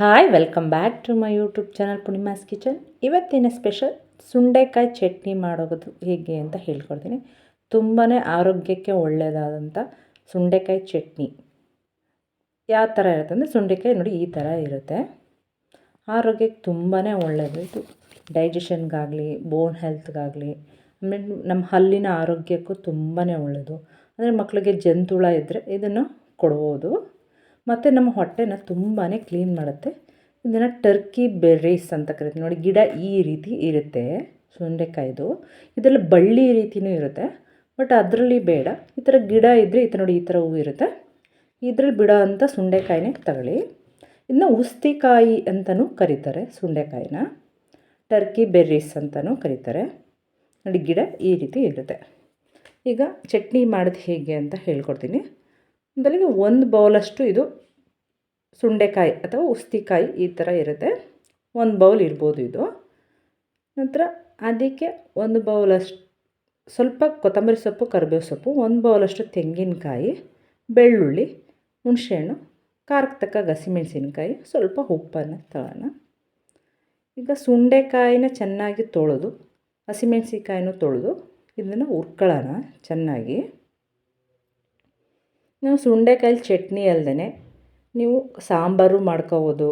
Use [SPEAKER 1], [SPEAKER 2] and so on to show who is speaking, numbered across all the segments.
[SPEAKER 1] Hi welcome back to my YouTube channel Purnima's kitchen ಇವತ್ತಿನ special ಸುಂಡೆಕಾಯಿ ಚಟ್ನಿ ಮಾಡೋದು ಹೇಗೆ ಅಂತ ಹೇಳ್ಕೊಡ್ತೀನಿ. ತುಂಬಾ ಆರೋಗ್ಯಕ್ಕೆ ಒಳ್ಳೆಯದಾದಂಥ ಸುಂಡೆಕಾಯಿ ಚಟ್ನಿ. ಯಾವ ಥರ ಇರುತ್ತೆ ಅಂದರೆ ಸುಂಡೆಕಾಯಿ ನೋಡಿ ಈ ಥರ ಇರುತ್ತೆ. ಆರೋಗ್ಯಕ್ಕೆ ತುಂಬಾ ಒಳ್ಳೆಯದು ಇದು ಡೈಜೆಷನ್ಗಾಗಲಿ ಬೋನ್ ಹೆಲ್ತ್ಗಾಗಲಿ ಆಮೇಲೆ ನಮ್ಮ ಹಲ್ಲಿನ ಆರೋಗ್ಯಕ್ಕೂ ತುಂಬಾ ಒಳ್ಳೆಯದು ಅಂದರೆ ಮಕ್ಕಳಿಗೆ ಜಂತುಳ ಇದ್ದರೆ ಇದನ್ನು ಕೊಡ್ಬೋದು. ಮತ್ತು ನಮ್ಮ ಹೊಟ್ಟೆನ ತುಂಬಾ ಕ್ಲೀನ್ ಮಾಡುತ್ತೆ. ಇದನ್ನು ಟರ್ಕಿ ಬೆರ್ರೀಸ್ ಅಂತ ಕರಿತೀವಿ. ನೋಡಿ, ಗಿಡ ಈ ರೀತಿ ಇರುತ್ತೆ ಸುಂಡೆಕಾಯ್ದು ಇದರಲ್ಲಿ ಬಳ್ಳಿ ರೀತಿಯೂ ಇರುತ್ತೆ, ಬಟ್ ಅದರಲ್ಲಿ ಬೇಡ. ಈ ಥರ ಗಿಡ ಇದ್ದರೆ ಈ ಥರ ನೋಡಿ, ಈ ಥರ ಹೂವು ಇರುತ್ತೆ. ಇದ್ರಲ್ಲಿ ಬಿಡೋ ಅಂಥ ಸುಂಡೆಕಾಯಿನೇ ತಗೊಳ್ಳಿ. ಇದನ್ನ ಉಸ್ತಿಕಾಯಿ ಅಂತಲೂ ಕರೀತಾರೆ ಸುಂಡೆಕಾಯಿನ ಟರ್ಕಿ ಬೆರ್ರೀಸ್ ಅಂತಲೂ ಕರೀತಾರೆ. ನೋಡಿ, ಗಿಡ ಈ ರೀತಿ ಇರುತ್ತೆ. ಈಗ ಚಟ್ನಿ ಮಾಡೋದು ಹೇಗೆ ಅಂತ ಹೇಳ್ಕೊಡ್ತೀನಿ. ಮೊದಲಿಗೆ ಒಂದು ಬೌಲಷ್ಟು ಇದು ಸುಂಡೆಕಾಯಿ ಅಥವಾ ಉಸ್ತಿಕಾಯಿ ಈ ಥರ ಇರುತ್ತೆ. ಒಂದು ಬೌಲ್ ಇರ್ಬೋದು ಇದು. ನಂತರ ಅದಕ್ಕೆ ಒಂದು ಬೌಲಷ್ಟು ಸ್ವಲ್ಪ ಕೊತ್ತಂಬರಿ ಸೊಪ್ಪು, ಕರಿಬೇವು ಸೊಪ್ಪು, ಒಂದು ಬೌಲಷ್ಟು ತೆಂಗಿನಕಾಯಿ, ಬೆಳ್ಳುಳ್ಳಿ, ಹುಣಸೆಹಣ್ಣು, ಖಾರಕ್ಕೆ ತಕ್ಕ ಹಸಿಮೆಣ್ಸಿನ್ಕಾಯಿ ಸ್ವಲ್ಪ ಉಪ್ಪನ್ನು ತಗೋಣ. ಈಗ ಸುಂಡೆಕಾಯಿನ ಚೆನ್ನಾಗಿ ತೊಳೆದು ಹಸಿಮೆಣ್ಸಿನ್ಕಾಯಿನೂ ತೊಳೆದು ಇದನ್ನು ಉರ್ಕೊಳ್ಳೋಣ ಚೆನ್ನಾಗಿ. ನಾವು ಸುಂಡೆಕಾಯಿ ಚಟ್ನಿ ಅಲ್ಲದೇ ನೀವು ಸಾಂಬಾರು ಮಾಡ್ಕೋಬೋದು,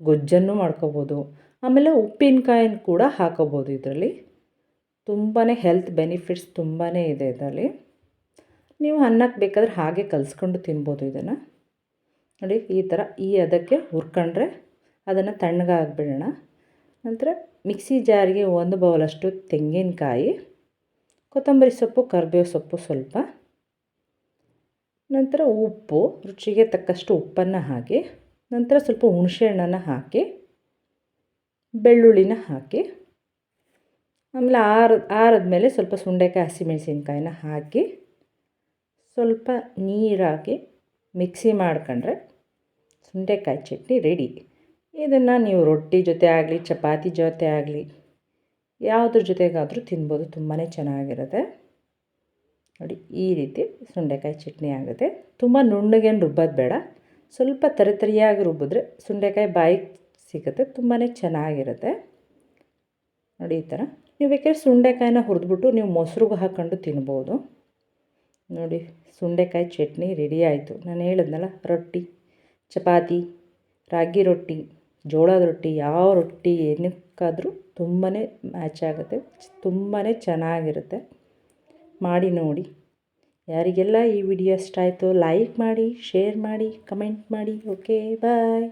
[SPEAKER 1] ಗೊಜ್ಜನ್ನು ಮಾಡ್ಕೋಬೋದು, ಆಮೇಲೆ ಉಪ್ಪಿನಕಾಯನ್ನು ಕೂಡ ಹಾಕೋಬೋದು ಇದರಲ್ಲಿ. ತುಂಬಾ ಹೆಲ್ತ್ ಬೆನಿಫಿಟ್ಸ್ ತುಂಬಾ ಇದೆ ಇದರಲ್ಲಿ. ನೀವು ಅನ್ನಕ್ಕೆ ಬೇಕಾದ್ರೆ ಹಾಗೆ ಕಲಿಸ್ಕೊಂಡು ತಿನ್ಬೋದು ಇದನ್ನು. ನೋಡಿ, ಈ ಥರ ಈ ಅದಕ್ಕೆ ಹುರ್ಕೊಂಡ್ರೆ ಅದನ್ನು ತಣ್ಣಗಾಗ್ಬಿಡೋಣ ನಂತರ ಮಿಕ್ಸಿ ಜಾರಿಗೆ ಒಂದು ಬೌಲಷ್ಟು ತೆಂಗಿನಕಾಯಿ, ಕೊತ್ತಂಬರಿ ಸೊಪ್ಪು, ಕರಿಬೇವು ಸೊಪ್ಪು ಸ್ವಲ್ಪ. ನಂತರ ಉಪ್ಪು, ರುಚಿಗೆ ತಕ್ಕಷ್ಟು ಉಪ್ಪನ್ನು ಹಾಕಿ, ನಂತರ ಸ್ವಲ್ಪ ಹುಣಸೆ ಹಣ್ಣನ್ನು ಹಾಕಿ, ಬೆಳ್ಳುಳ್ಳಿನ ಹಾಕಿ, ಆಮೇಲೆ ಆರದ ಮೇಲೆ ಸ್ವಲ್ಪ ಸುಂಡೆಕಾಯಿ, ಹಸಿಮೆಣ್ಸಿನ್ಕಾಯಿನ ಹಾಕಿ, ಸ್ವಲ್ಪ ನೀರಾಕಿ ಮಿಕ್ಸಿ ಮಾಡ್ಕೊಂಡ್ರೆ ಸುಂಡೆಕಾಯಿ ಚಟ್ನಿ ರೆಡಿ. ಇದನ್ನು ನೀವು ರೊಟ್ಟಿ ಜೊತೆ ಆಗಲಿ, ಚಪಾತಿ ಜೊತೆ ಆಗಲಿ, ಯಾವುದ್ರ ಜೊತೆಗಾದರೂ ತಿನ್ಬೋದು ತುಂಬಾ ಚೆನ್ನಾಗಿರುತ್ತೆ. ನೋಡಿ, ಈ ರೀತಿ ಸುಂಡೆಕಾಯಿ ಚಟ್ನಿ ಆಗುತ್ತೆ. ತುಂಬ ನುಣ್ಣಗೇನು ರುಬ್ಬೋದು ಬೇಡ. ಸ್ವಲ್ಪ ತರಿ ತರಿಯಾಗಿ ರುಬ್ಬಿದ್ರೆ ಸುಂಡೆಕಾಯಿ ಬಾಯಿಗೆ ಸಿಗುತ್ತೆ ತುಂಬಾ ಚೆನ್ನಾಗಿರುತ್ತೆ. ನೋಡಿ, ಈ ಥರ. ನೀವು ಬೇಕಾದ್ರೆ ಸುಂಡೆಕಾಯಿನ ಹುರಿದ್ಬಿಟ್ಟು ನೀವು ಮೊಸರುಗೆ ಹಾಕ್ಕೊಂಡು ತಿನ್ಬೋದು. ನೋಡಿ, ಸುಂಡೆಕಾಯಿ ಚಟ್ನಿ ರೆಡಿ ಆಯಿತು. ನಾನು ಹೇಳಿದ್ನಲ್ಲ, ರೊಟ್ಟಿ, ಚಪಾತಿ, ರಾಗಿ ರೊಟ್ಟಿ, ಜೋಳದ ರೊಟ್ಟಿ, ಯಾವ ರೊಟ್ಟಿ ಏನಕ್ಕಾದರೂ ತುಂಬಾ ಮ್ಯಾಚ್ ಆಗುತ್ತೆ ತುಂಬಾ ಚೆನ್ನಾಗಿರುತ್ತೆ. ಮಾಡಿ ನೋಡಿ. ಯಾರಿಗೆಲ್ಲ ಈ ವಿಡಿಯೋ ಇಷ್ಟ ಆಯಿತು ಲೈಕ್ ಮಾಡಿ ಶೇರ್ ಮಾಡಿ ಕಮೆಂಟ್ ಮಾಡಿ. Okay bye